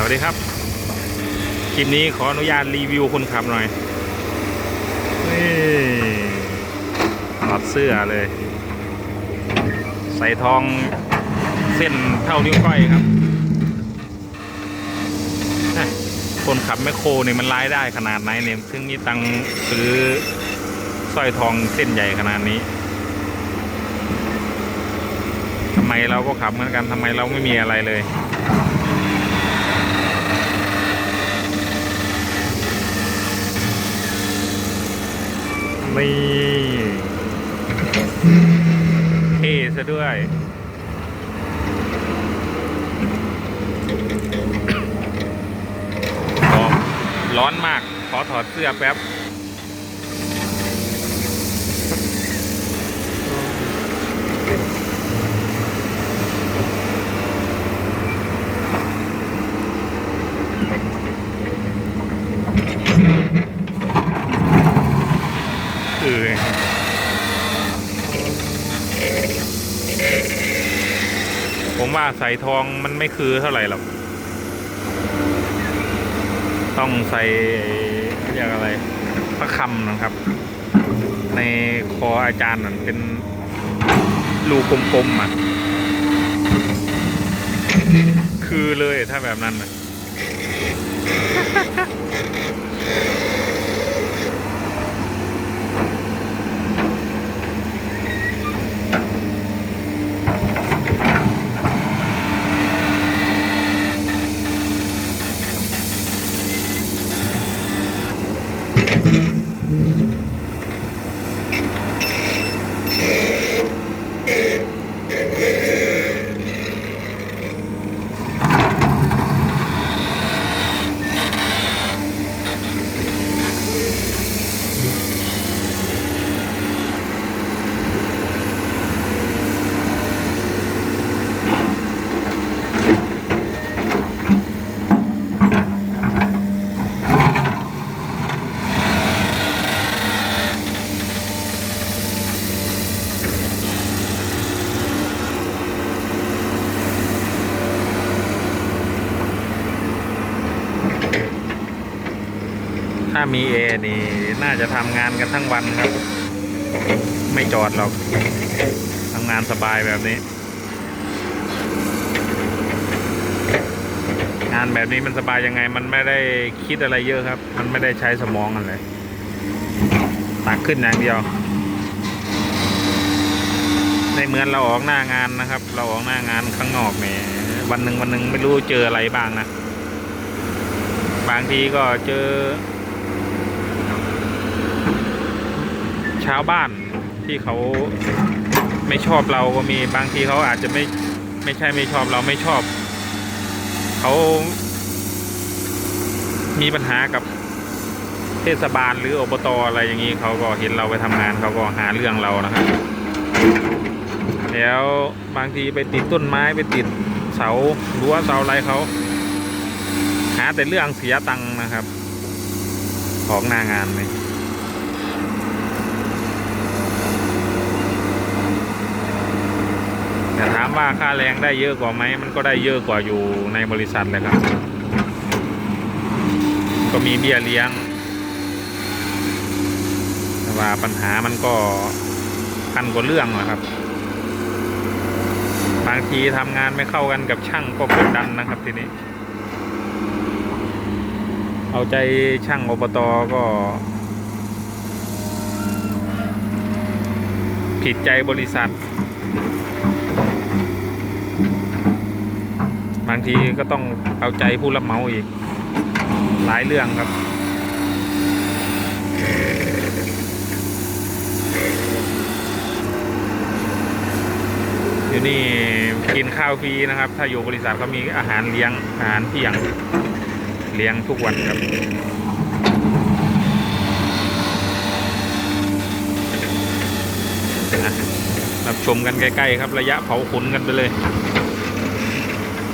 สวัสดีครับ คลิปนี้ขออนุญาตรีวิวคนขับหน่อย นี่ถอดเสื้อเลย ใส่ทองเส้นเท่านิ้วก้อยครับ คนขับแมคโครเนี่ยมันรายได้ขนาดไหนเนี่ยถึงมีตังค์ซื้อสร้อยทองเส้นใหญ่ขนาดนี้ทำไมเราก็ขับเหมือนกันทำไมเราไม่มีอะไรเลย นี่เท่ซะด้วยร้อนร้อนมาก ขอถอดเสื้อแป๊บ เออผมว่า ใส่ทองมันไม่คือเท่าไหร่หรอก ต้องใส่เรียกอะไรพระคำนะครับ ในคออาจารย์นั่นเป็นรูกลมๆอะ คือเลยถ้าแบบนั้นนะ ถ้ามีเอนี่น่าจะทำงานกันทั้งวันครับ ไม่จอดหรอกทำงานสบายแบบนี้ งานแบบนี้มันสบายยังไง มันไม่ได้คิดอะไรเยอะครับ มันไม่ได้ใช้สมองอะไรตักขึ้นอย่างเดียวในเหมือนเราออกหน้างานนะครับ เราออกหน้างานข้างนอกเนี่ยวันหนึ่งวันหนึ่งไม่รู้เจออะไรบ้างนะ บางทีก็เจอ ชาวบ้านที่เขาไม่ชอบเราก็มีบางทีเขาอาจจะไม่ไม่ใช่ไม่ชอบเราไม่ชอบเขามีปัญหากับเทศบาลหรืออบตอะไรอย่างนี้เขาก็เห็นเราไปทำงานเขาก็หาเรื่องเรานะครับ แล้วบางทีไปติดต้นไม้ไปติดเสารั้วเสาอะไรเขาหาแต่เรื่องเสียตังค์นะครับ ของหน้างานเลย แต่ถาม ว่าค่าแรงได้เยอะกว่าไหมมันก็ได้เยอะกว่าอยู่ในบริษัทเลยครับ ก็มีเบี้ยเลี้ยงแต่ว่าปัญหามันก็พันกว่าเรื่องนะครับ บางทีทำงานไม่เข้ากันกับช่างก็กดดันนะครับทีนี้ เอาใจช่างอบตก็ผิดใจบริษัทางทีก็ต้องเอาใจผู้รับเหมาอีก หลายเรื่องครับอยู่นี่กินข้าวฟรีนะครับ ถ้าอยู่บริษัทเขามีอาหารเลี้ยงอาหารเที่ยงเลี้ยงทุกวันครับรับชมกันใกล้ๆครับระยะเผาขนกันไปเลย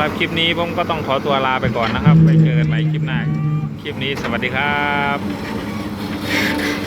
รับคลิปนี้ผมก็ต้องขอตัวลาไปก่อนนะครับ ไปเจอกันใหม่คลิปหน้า คลิปนี้สวัสดีครับ